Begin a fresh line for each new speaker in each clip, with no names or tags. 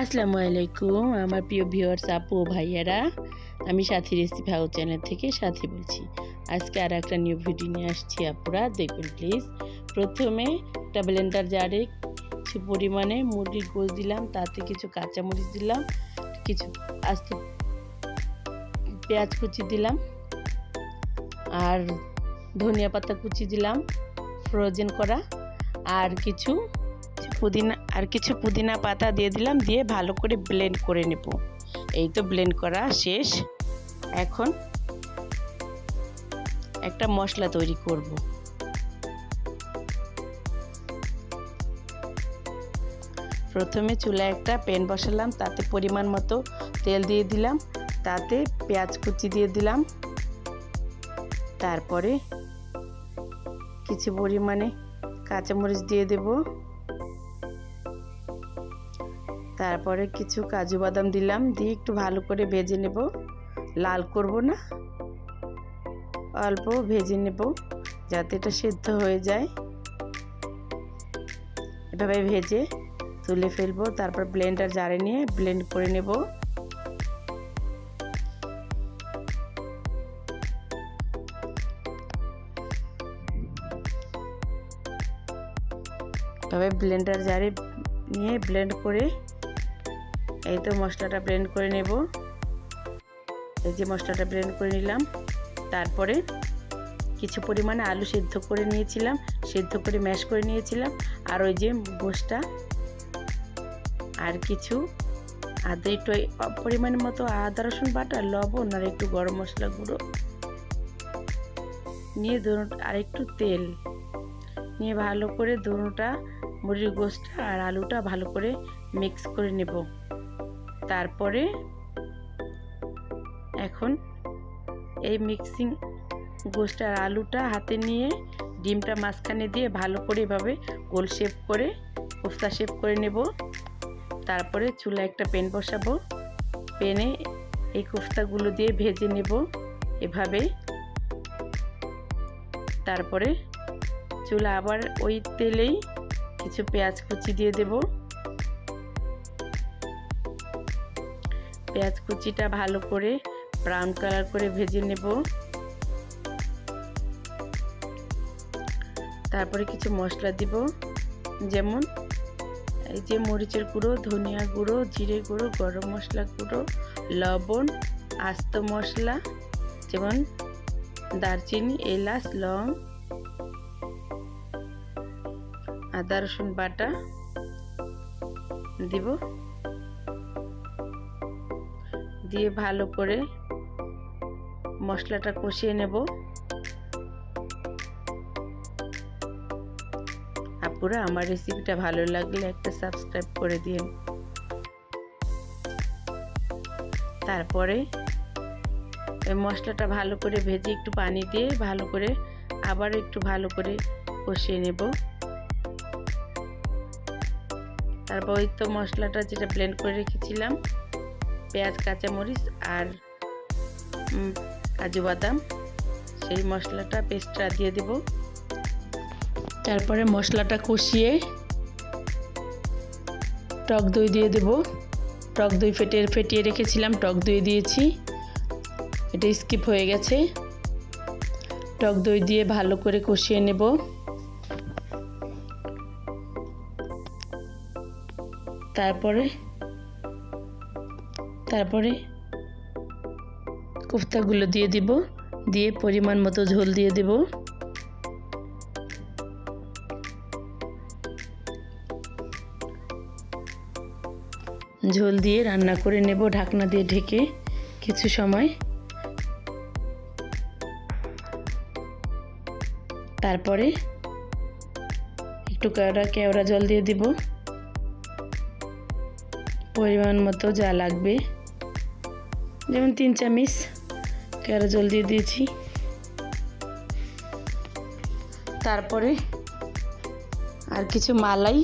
আসসালামু আলাইকুম, আমার প্রিয় ভিউয়ার্স, আপু ভাইয়ারা। আমি সাথী রেসিপি হাউস চ্যানেল থেকে সাথী বলছি। আজকে আর একটা নিউ ভিডিও নিয়ে আসছি আপুরা দেখবেন প্লিজ প্রথমে একটা ব্লেন্ডার জারে কিছু পরিমাণে মুরগির গোল দিলাম, তাতে কিছু কাঁচামরিচ দিলাম, কিছু আস্তে পেঁয়াজ কুচি দিলাম, আর ধনিয়া পাতা কুচি দিলাম ফ্রোজেন করা, আর কিছু পুদিনা আর কিছু পুদিনা পাতা দিয়ে দিলাম, দিয়ে ভালো করে ব্লেন্ড করে নেব। এই তো ব্লেন্ড করা শেষ। এখন একটা মশলা তৈরি করব। প্রথমে চুলায় একটা প্যান বসালাম, তাতে পরিমাণ মতো তেল দিয়ে দিলাম, তাতে পেঁয়াজ কুচি দিয়ে দিলাম। তারপরে কিছু পরিমাণে কাঁচামরিচ দিয়ে দেব। তারপরে কিছু কাজু বাদাম দিলাম, দিয়ে একটু ভালো করে ভেজে নেব। লাল করব না, অল্প ভেজে নেব যাতে এটা সিদ্ধ হয়ে যায়। এভাবে ভেজে তুলে ফেলব, তারপর ব্লেন্ডার জারে নিয়ে ব্লেন্ড করে নেব। তবে ব্লেন্ডার জারে নিয়ে ব্লেন্ড করে এই তো মশলাটা ব্লেন্ড করে নেব। এই যে মশলাটা ব্লেন্ড করে নিলাম। তারপরে কিছু পরিমাণে আলু সিদ্ধ করে নিয়েছিলাম, সিদ্ধ করে ম্যাশ করে নিয়েছিলাম। আর ওই যে গোষ্ঠটা আর কিছু আদা, একটু পরিমাণের মতো আদা, রসুন বাটা, লবণ আর একটু গরম মশলা গুঁড়ো। নিয়ে ধরুন আর একটু তেল। নিয়ে ভালো করে দুটোটা মুড়ির গোষ্ঠটা আর আলুটা ভালো করে মিক্স করে নেব। তারপরে এখন এই মিক্সিং গোষ্ঠ আর আলুটা হাতে নিয়ে ডিমটা মাঝখানে দিয়ে ভালো করে এভাবে গোল শেপ করে, কোফতা শেপ করে নেব। তারপরে চুলা একটা পেন বসাবো। পেনে এই কোফতাগুলো দিয়ে ভেজে নেব এভাবে। তারপরে চুলা আবার ওই তেলেই কিছু পেঁয়াজ কুচি দিয়ে দেব। পেঁয়াজ কুচিটা ভালো করে ব্রাউন কালার করে ভেজে নেব। তারপরে কিছু মশলা দিব, যেমন এই যে মরিচের গুঁড়ো, ধনিয়া গুঁড়ো, জিরে গুঁড়ো, গরম মশলা গুঁড়ো, লবণ, আস্ত মশলা, যেমন দারচিনি, এলাচ, লং, আদা রসুন বাটা দিব। দিয়ে ভালো করে মশলাটা কষিয়ে নেব। আপুরা, আমার রেসিপিটা ভালো লাগলে একটা সাবস্ক্রাইব করে দিন। তারপরে এই মশলাটা ভালো করে ভেজে একটু পানি দিয়ে ভালো করে আবার একটু ভালো করে কষিয়ে নেব। তারপর ওই তো মশলাটা যেটা ব্লেন্ড করে রেখেছিলাম পেঁয়াজ, কাঁচামরিচ আর কাজু বাদাম। সেই মশলাটা পেস্টটা দিয়ে দেব। তারপরে মশলাটা কষিয়ে টক দই দিয়ে দেব। টক দই ফেটে, ফেটিয়ে রেখেছিলাম, টক দই দিয়েছি। এটা স্কিপ হয়ে গেছে। টক দই দিয়ে ভালো করে কষিয়ে নেব। তারপরে তারপরে কোফতাগুলো দিয়ে দিব, দিয়ে পরিমাণ মতো ঝোল দিয়ে দেব। ঝোল দিয়ে রান্না করে নেব ঢাকনা দিয়ে ঢেকে কিছু সময়। তারপরে একটু কেওড়া কেওড়া জল দিয়ে দিব। পরিমাণ মতো যা লাগবে। যেমন তিন চামিচ কেওড়া জল দিয়ে দিয়েছি। তারপরে আর কিছু মালাই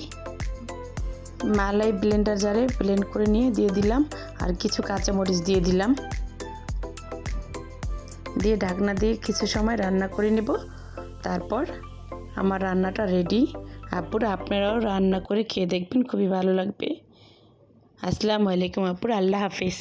মালাই ব্লেন্ডার জারে ব্লেন্ড করে নিয়ে দিয়ে দিলাম, আর কিছু কাঁচামরিচ দিয়ে দিলাম। দিয়ে ঢাকনা দিয়ে কিছু সময় রান্না করে নেব। তারপর আমার রান্নাটা রেডি আপুরা আপনারাও রান্না করে খেয়ে দেখবেন, খুবই ভালো লাগবে। আসসালামু আলাইকুম আপুর আল্লাহ হাফিজ।